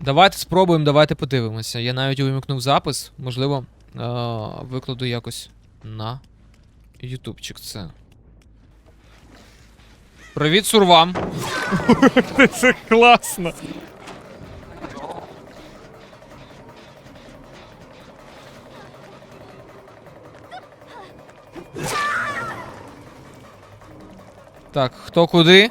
Давайте спробуємо, давайте подивимося. Я навіть увімкнув запис. Можливо, е- викладу якось на ютубчик це. Привіт, сурвам! Це класно! Так, хто куди?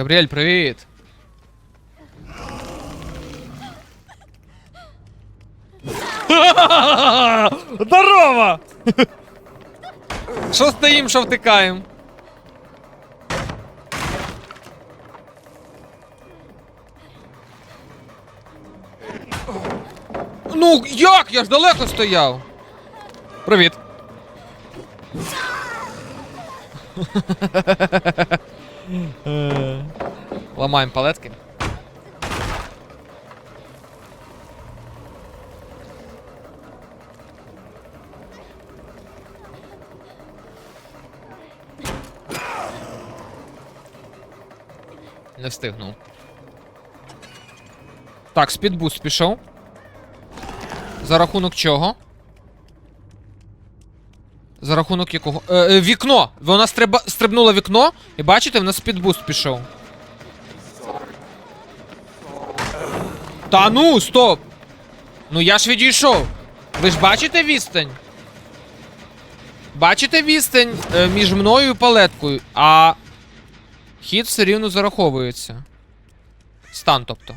Габріель, привіт! Здорово! Що стоїм, що втикаєм? Ну, як? Я ж далеко стояв. Привіт. Е, Ламаємо палетки. Не встигнув. Так, спідбуст пішов. За рахунок чого? За рахунок якого. Е, е, вікно! Вона стриба... стрибнула вікно, і бачите, в нас спідбуст пішов. Та ну, стоп! Ну я ж відійшов. Ви ж бачите відстань? Бачите відстань е, між мною і палеткою, а хід все рівно зараховується. Стан, тобто.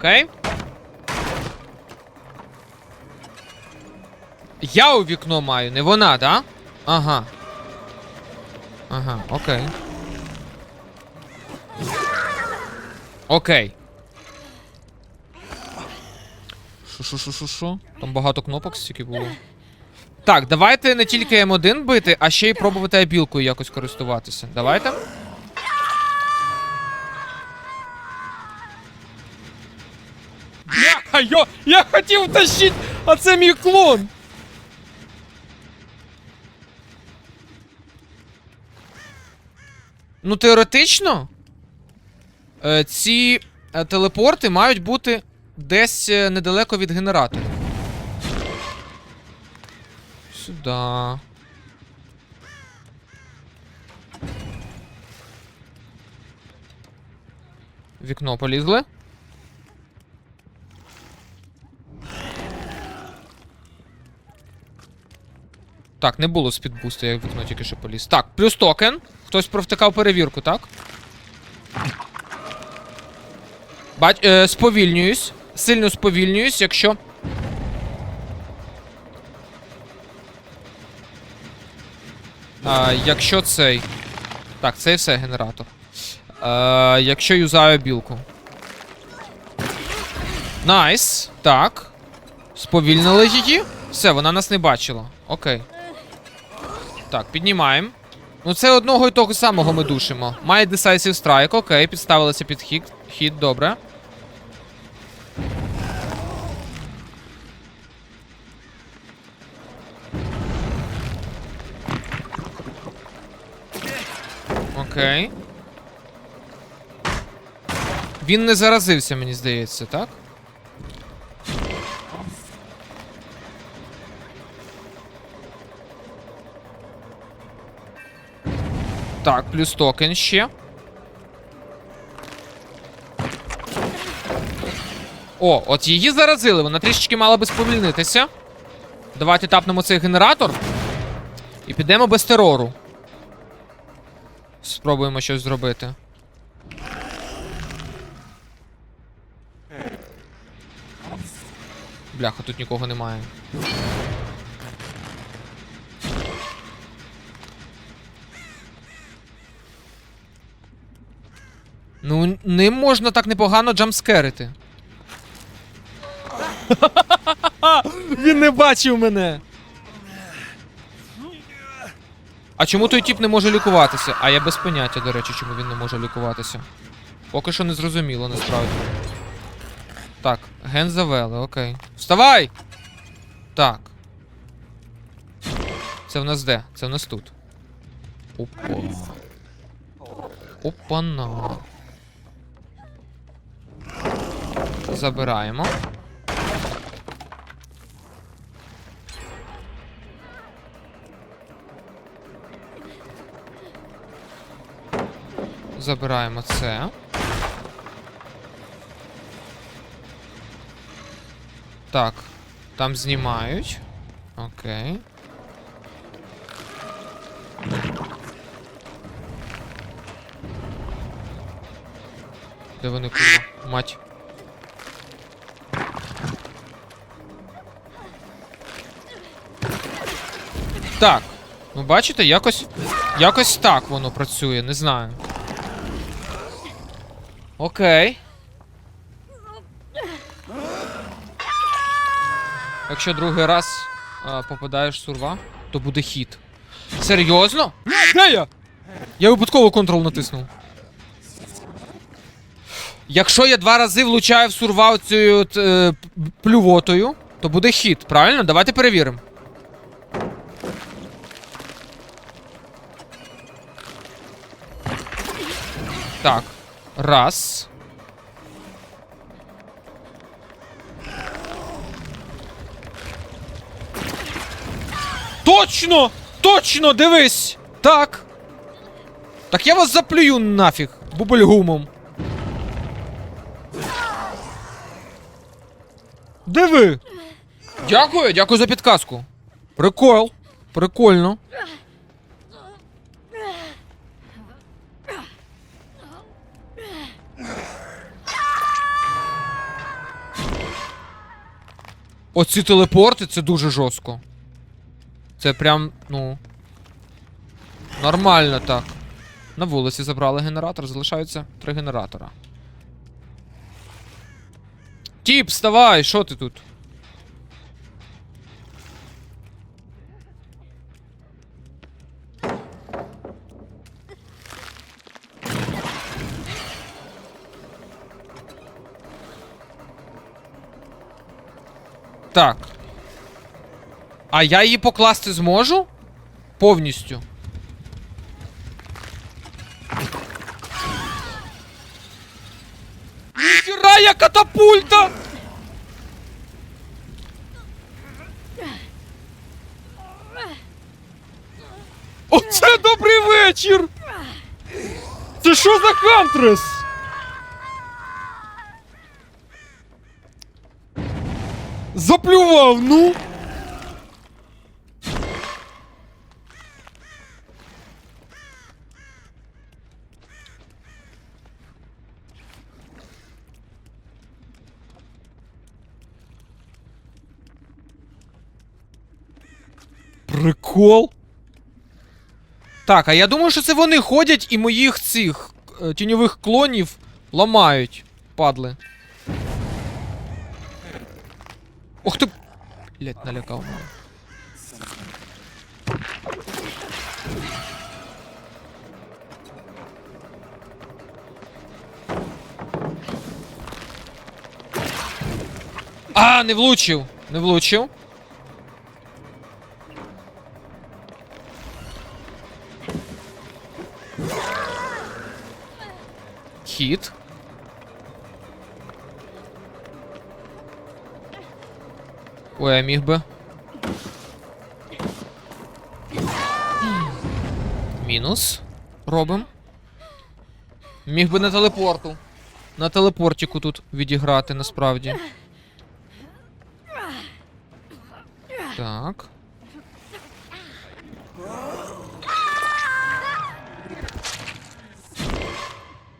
Окей. Я у вікно маю, не вона, да? Ага. Ага, окей. Окей. Шо, шо, шо, шо, шо? Там багато кнопок стільки було. Так, давайте не тільки М1 бити, а ще й пробувати абілкою якось користуватися. Давайте. Я, я, хотів тащити, а це мій клон. Ну, теоретично, е, ці е, телепорти мають бути десь е, недалеко від генератора. Сюда. Вікно полізли. Так, не було спідбусту, я вікно тільки що поліз. Так, плюс токен. Хтось провтикав перевірку, так? Бач, е, сповільнююсь. Сильно сповільнююсь, якщо. А, якщо цей. Так, це і все генератор. А, якщо юзаю білку. Найс. Так. Сповільнили її. Все, вона нас не бачила. Окей. Так, піднімаємо. Ну, це одного і того самого ми душимо. Має Decisive Strike, окей, підставилися під хід. Хід, добре. Окей. Він не заразився, мені здається, так? Так, плюс токен ще. О, от її заразили, вона трішечки мала би сповільнитися. Давайте тапнемо цей генератор. І підемо без терору. Спробуємо щось зробити. Бляха, тут нікого немає. Ну, ним можна так непогано джамскерити. Він не бачив мене. А чому той тіп не може лікуватися? А я без поняття, до речі, чому він не може лікуватися. Поки що не зрозуміло, насправді. Так, ген завели, окей. Вставай! Так. Це в нас де? Це в нас тут. Опа. Опана. Забираємо. Забираємо це. Так, там знімають. Окей. Де вони курва? Мать. Так. Ну бачите, якось. Якось так воно працює, не знаю. Окей. Якщо другий раз а, попадаєш в сурва, то буде хід. Серйозно? Де я? Випадково контрол натиснув. Якщо я два рази влучаю в сурва цією е, плювотою, то буде хід, правильно? Давайте перевіримо. Так. Раз. Точно! Точно! Дивись! Так. Так я вас заплюю нафіг бубельгумом. Диви! Дякую, дякую за підказку. Прикол. Прикольно. Оці телепорти це дуже жорстко. Це прям, ну. Нормально так. На вулиці забрали генератор, залишаються три генератора. Тіп, вставай, що ти тут? Так. А я її покласти зможу? Повністю. Ніхіра я катапульта! Оце добрий вечір! Це що за хантрес? Заплював, ну! Прикол. Так, а я думаю, що це вони ходять і моїх цих е, тіньових клонів ламають, падли. Ох ти. Блять, налякав мене. А, не влучив. Не влучив. Хід. Ой, я міг би. Мінус. Робим. Міг би на телепорту. На телепортіку тут відіграти насправді. Так.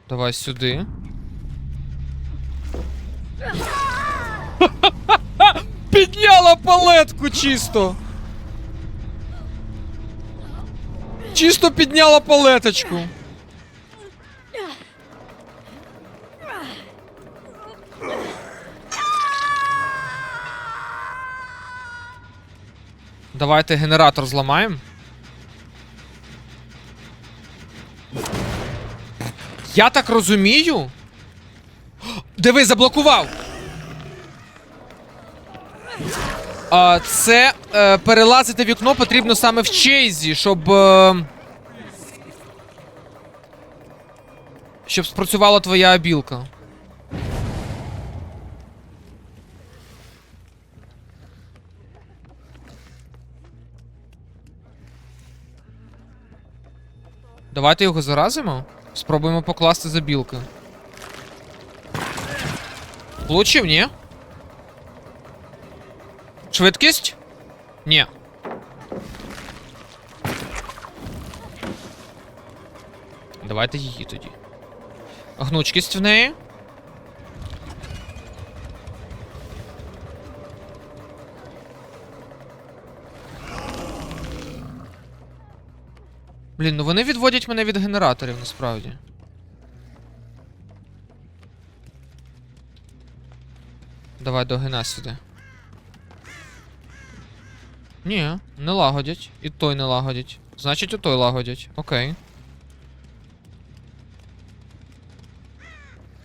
Давай сюди. підняла палетку чисто. Чисто підняла палеточку. Давайте генератор зламаємо. Я так розумію. Диви, заблокував! Це е, перелазити вікно потрібно саме в чейзі, щоб. Е, щоб спрацювала твоя обілка. Давайте його заразимо. Спробуємо покласти за білки. Влучив, ні? Швидкість? Ні. Давайте її тоді. Гнучкість в неї. Блін, ну вони відводять мене від генераторів насправді. Давай до гена сюди. Ні, не лагодять. І той не лагодять. Значить, і той лагодять. Окей.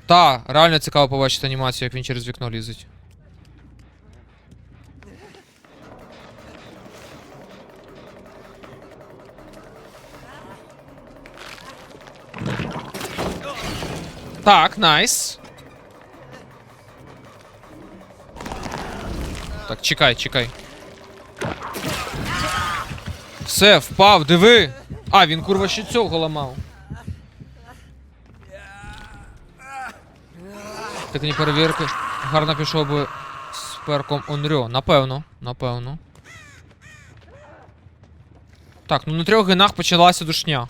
Та, реально цікаво побачити анімацію, як він через вікно лізить. Так, найс. Так, чекай, чекай. Все, впав, диви. А, він курва ще цього ламав. Так не перевірки. Гарно пішов би з перком Онрьо. Напевно, напевно. Так, ну на трьох генах почалася душня.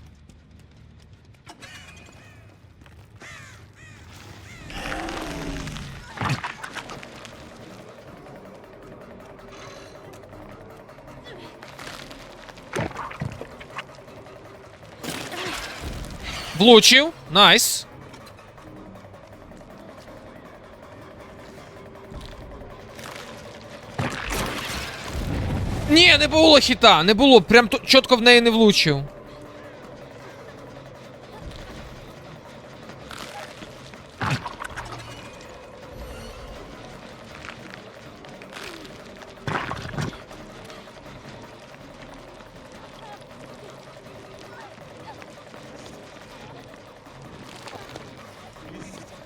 Влучив. Найс. Ні, не було хіта, не було. Прям чітко в неї не влучив.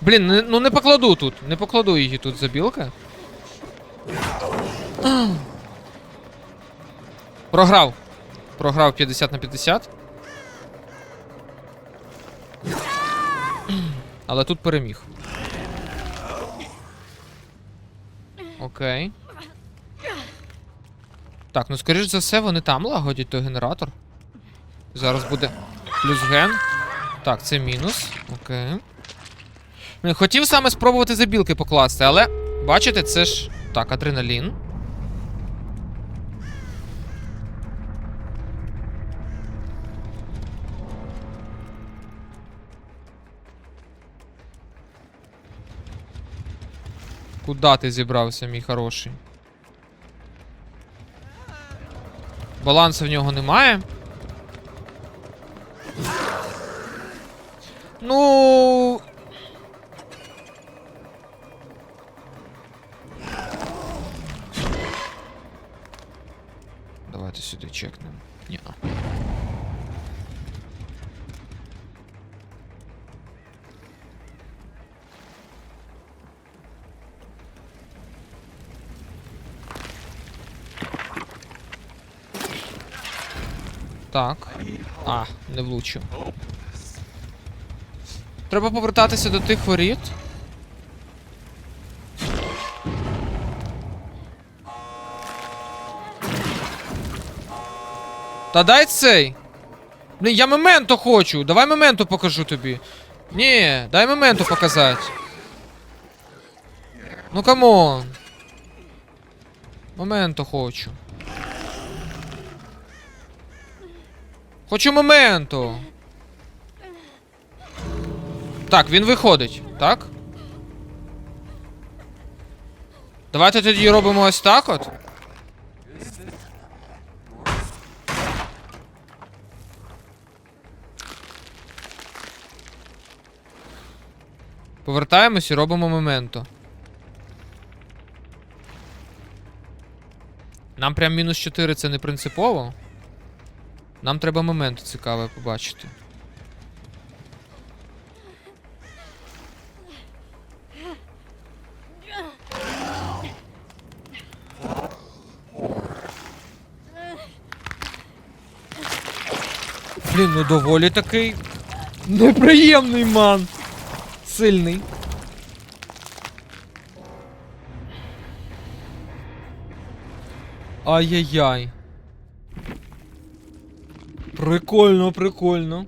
Блін, ну не покладу тут. Не покладу її тут за білка. Програв. Програв 50 на 50. Але тут переміг. Окей. Так, ну скоріш за все, вони там лагодять той генератор. Зараз буде плюс ген. Так, це мінус. Окей. Хотів саме спробувати забілки покласти, але бачите, це ж. Так, адреналін. Куда ти зібрався, мій хороший? Балансу в нього немає. Ну. Сюди чекнемо. Ні. Так. А, не влучив. Треба повертатися до тих воріт. Та дай цей. Блін, я моменто хочу. Давай моменто покажу тобі. Ні, дай моменто показати. Ну камон. Моменто хочу. Хочу моменто. Так, він виходить, так? Давайте тоді робимо ось так от. Повертаємось і робимо моменто. Нам прям мінус 4 це не принципово. Нам треба момент цікаве побачити. Блін, ну доволі такий неприємний ман. Сильний. Ай-яй-яй. Прикольно, прикольно.